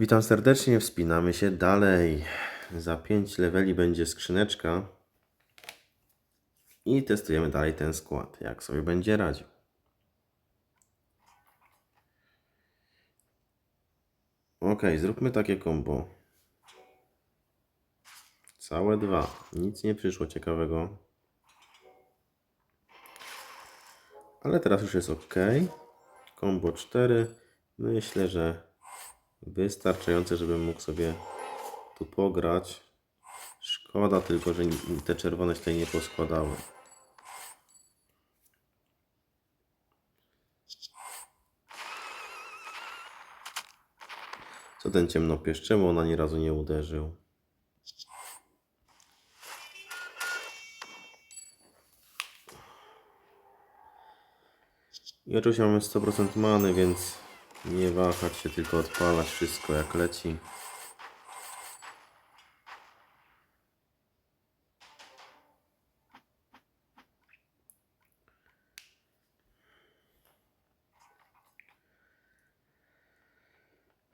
Witam serdecznie, wspinamy się dalej. Za 5 leveli będzie skrzyneczka. I testujemy dalej ten skład, jak sobie będzie radził. Ok, zróbmy takie combo. Całe dwa. Nic nie przyszło ciekawego. Ale teraz już jest ok. Combo 4. Myślę, że wystarczające, żebym mógł sobie tu pograć. Szkoda tylko, że te czerwone się nie poskładały. Co ten ciemnopierz? Czemu on ani razu nie uderzył? I oczywiście mamy 100% many, więc nie wahać się, tylko odpalać wszystko jak leci.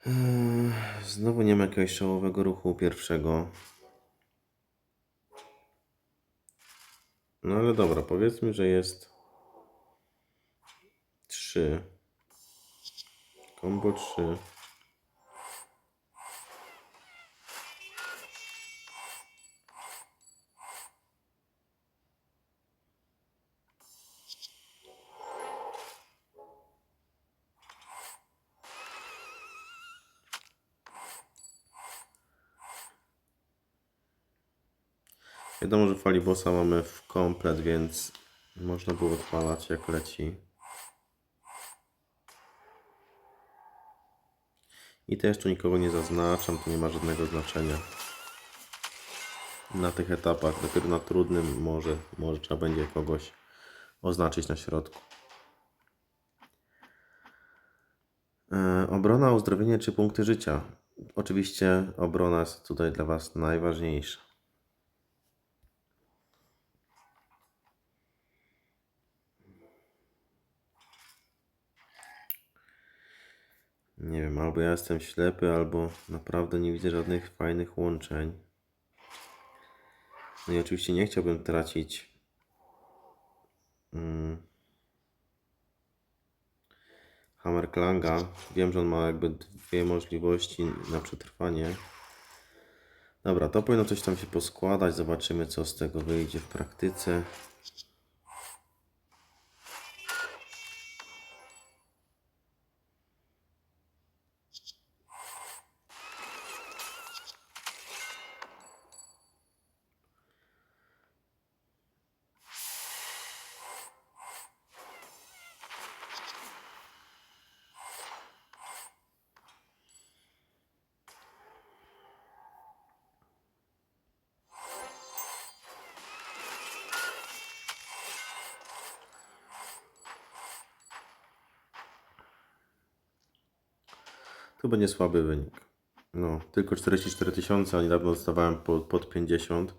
Eee, Znowu nie ma jakiegoś szałowego ruchu pierwszego. No ale dobra, powiedzmy, że jest 3. Combo 3. Wiadomo, że falibosa mamy w komplet, więc można było odpalać jak leci. I też tu nikogo nie zaznaczam, to nie ma żadnego znaczenia. Na tych etapach, dopiero na trudnym może, może trzeba będzie kogoś oznaczyć na środku. E, obrona, uzdrowienie czy punkty życia? Oczywiście obrona jest tutaj dla Was najważniejsza. Nie wiem, albo ja jestem ślepy, albo naprawdę nie widzę żadnych fajnych łączeń. No i oczywiście nie chciałbym tracić mm, Hammerklanga. Wiem, że on ma jakby dwie możliwości na przetrwanie. Dobra, to powinno coś tam się poskładać. Zobaczymy, co z tego wyjdzie w praktyce. To będzie słaby wynik. No, tylko 44 tysiące, a niedawno dostawałem po, pod 50.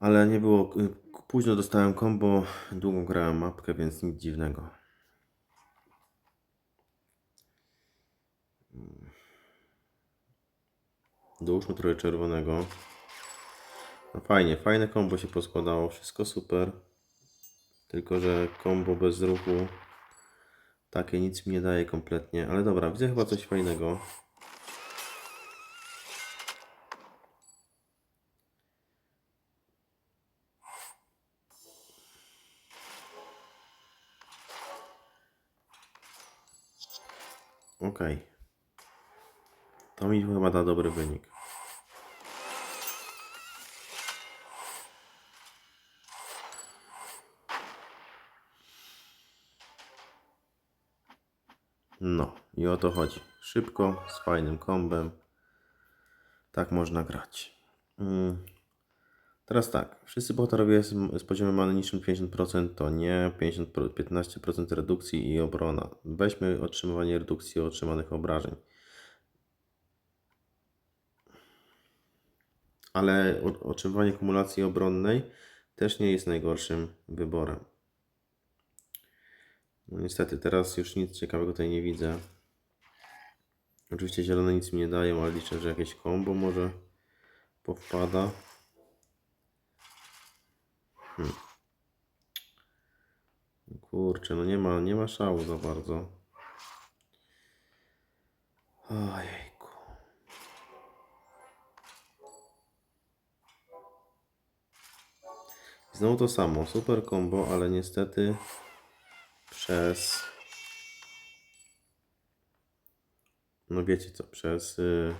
Ale nie było. y, Późno dostałem combo, długo grałem mapkę, więc nic dziwnego. Dołóżmy trochę czerwonego. No fajnie, fajne combo się poskładało, wszystko super. Tylko, że combo bez ruchu takie nic mi nie daje kompletnie. Ale dobra, widzę chyba coś fajnego. Okej. To mi chyba da dobry wynik. No i o to chodzi. Szybko, z fajnym kombem. Tak można grać. Mm. Teraz tak, wszyscy bohaterowie z, z poziomem many niższym 50% to nie, 50, pro- 15% redukcji i obrona. Weźmy otrzymywanie redukcji otrzymanych obrażeń. Ale otrzymywanie kumulacji obronnej też nie jest najgorszym wyborem. No niestety, teraz już nic ciekawego tutaj nie widzę. Oczywiście zielone nic mi nie dają, ale liczę, że jakieś combo może powpada. Hmm. Kurczę, no nie ma, nie ma szału za bardzo. Ojejku. Znowu to samo, super combo, ale niestety przez... No wiecie co, przez... y,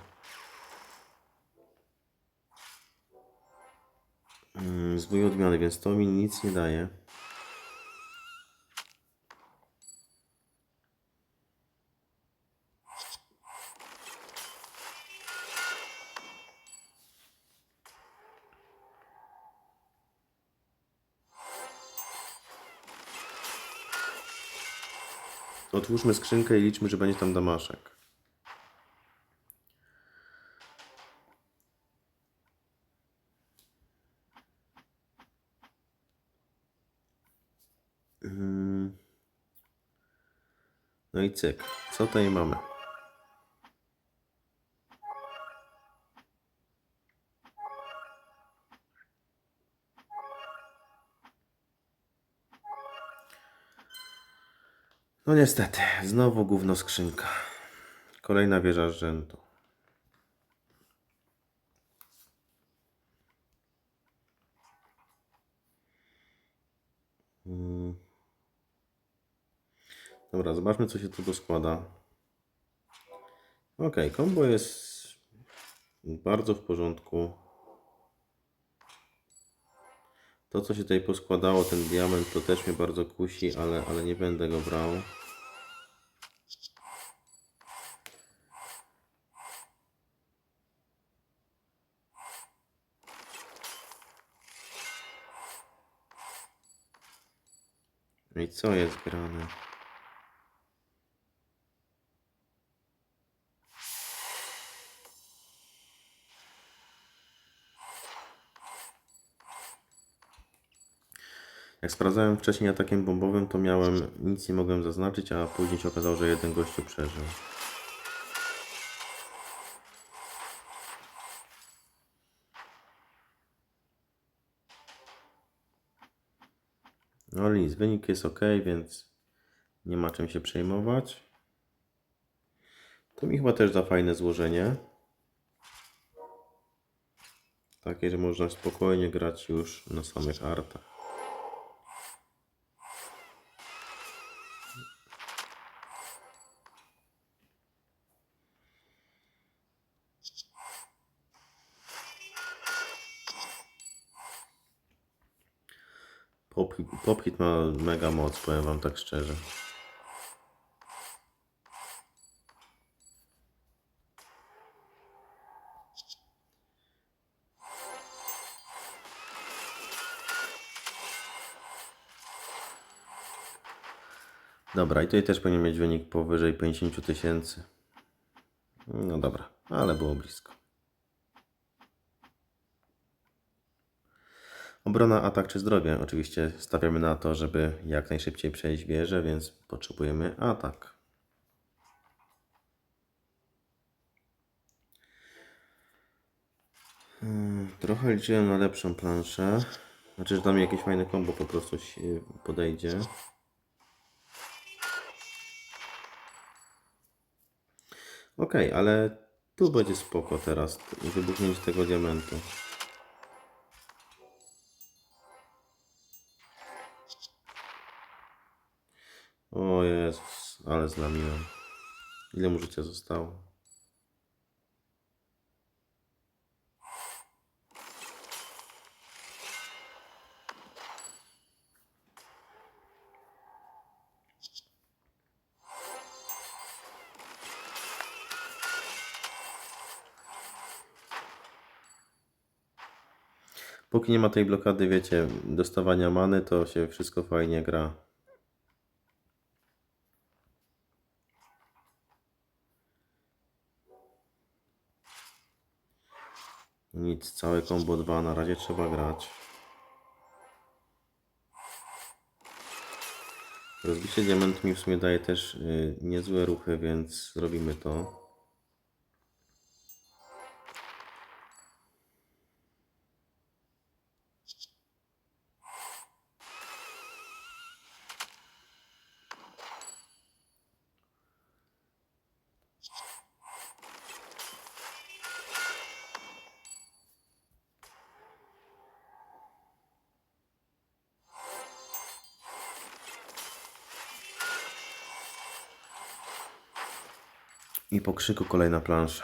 mm, Zwój odmiany, więc to mi nic nie daje. Otwórzmy skrzynkę i liczmy, że będzie tam damaszek. Mm. No i cyk. Co tutaj mamy? No niestety, znowu gówno skrzynka. Kolejna wieża rzędu. Mm. Dobra, zobaczmy co się tu doskłada. Ok, kombo jest bardzo w porządku. To co się tutaj poskładało, ten diament, to też mnie bardzo kusi, ale, ale nie będę go brał. I co jest grane? Jak sprawdzałem wcześniej atakiem bombowym, to miałem, nic nie mogłem zaznaczyć, a później się okazało, że jeden gościu przeżył. No nic, wynik jest ok, więc nie ma czym się przejmować. To mi chyba też da fajne złożenie. Takie, że można spokojnie grać już na samych artach. Pop, Pophit ma mega moc, powiem wam tak szczerze. Dobra, i tutaj też powinien mieć wynik powyżej 50 000 tysięcy. No dobra, ale było blisko. Obrona, atak czy zdrowie? Oczywiście stawiamy na to, żeby jak najszybciej przejść wieżę, więc potrzebujemy atak. Hmm, Trochę liczyłem na lepszą planszę. Znaczy, że tam jakieś fajne kombo po prostu podejdzie. Ok, ale tu będzie spoko teraz wybuchnięcie tego diamentu. O Jezus, ale znamiłem. Ile mu życia zostało? Póki nie ma tej blokady, wiecie, dostawania many, to się wszystko fajnie gra. Nic, całe combo 2 na razie trzeba grać. Rozbicie diamentu mi w sumie daje też y, niezłe ruchy, więc zrobimy to. I po krzyku kolejna plansza.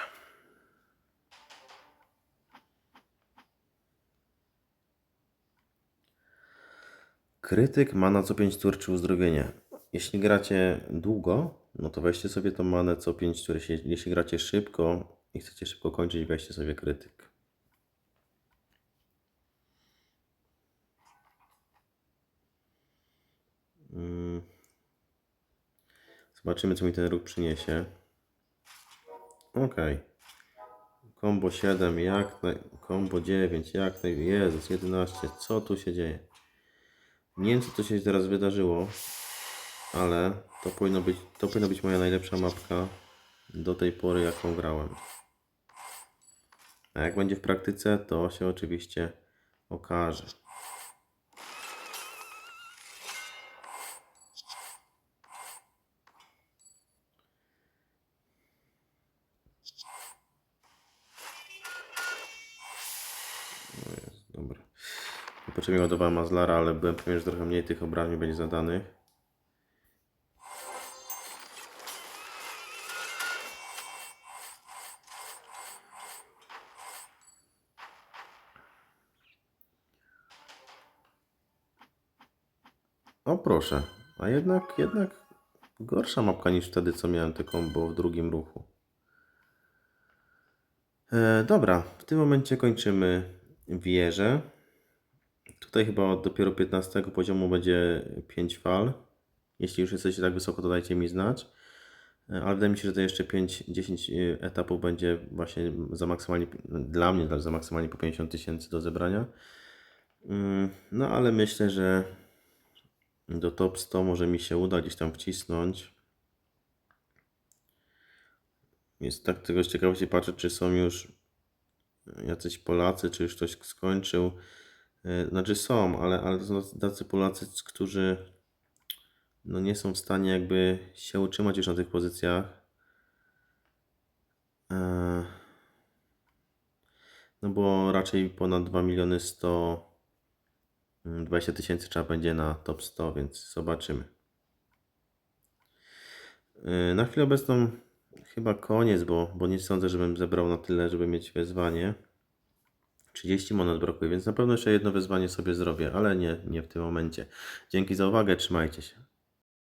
Krytyk mana co 5 tur czy uzdrowienie. Jeśli gracie długo, no to weźcie sobie tą manę co 5 tur. Jeśli, jeśli gracie szybko i chcecie szybko kończyć, weźcie sobie krytyk. Mm. Zobaczymy, co mi ten ruch przyniesie. Ok. Kombo 7, jak naj... Kombo 9, jak naj... Jezus, 11. Co tu się dzieje? Nie wiem, co tu się teraz wydarzyło, ale to powinno być, to powinna być moja najlepsza mapka do tej pory, jaką grałem. A jak będzie w praktyce, to się oczywiście okaże. Dobra. Niepotrzebnie ładowałem Mazlara, ale byłem pewien, że trochę mniej tych obrażeń będzie zadanych. O proszę, a jednak, jednak gorsza mapka niż wtedy, co miałem te combo w drugim ruchu. E, dobra, w tym momencie kończymy wieżę. Tutaj chyba od dopiero 15 poziomu będzie 5 fal. Jeśli już jesteście tak wysoko, to dajcie mi znać. E, Ale wydaje mi się, że to jeszcze 5-10 etapów będzie właśnie za maksymalnie, dla mnie za maksymalnie po 50 tysięcy do zebrania. Mm, No ale myślę, że do top 100 może mi się uda gdzieś tam wcisnąć. Jest tak tego z ciekawości patrzę, czy są już jacyś Polacy, czy już ktoś skończył. E, Znaczy są, ale, ale to są tacy Polacy, którzy no nie są w stanie jakby się utrzymać już na tych pozycjach. E, No bo raczej ponad 2 miliony 100 mm, 20 tysięcy trzeba będzie na top 100, więc zobaczymy. E, Na chwilę obecną chyba koniec, bo, bo nie sądzę, żebym zebrał na tyle, żeby mieć wezwanie. 30 monet brakuje, więc na pewno jeszcze jedno wyzwanie sobie zrobię, ale nie, nie w tym momencie. Dzięki za uwagę, trzymajcie się.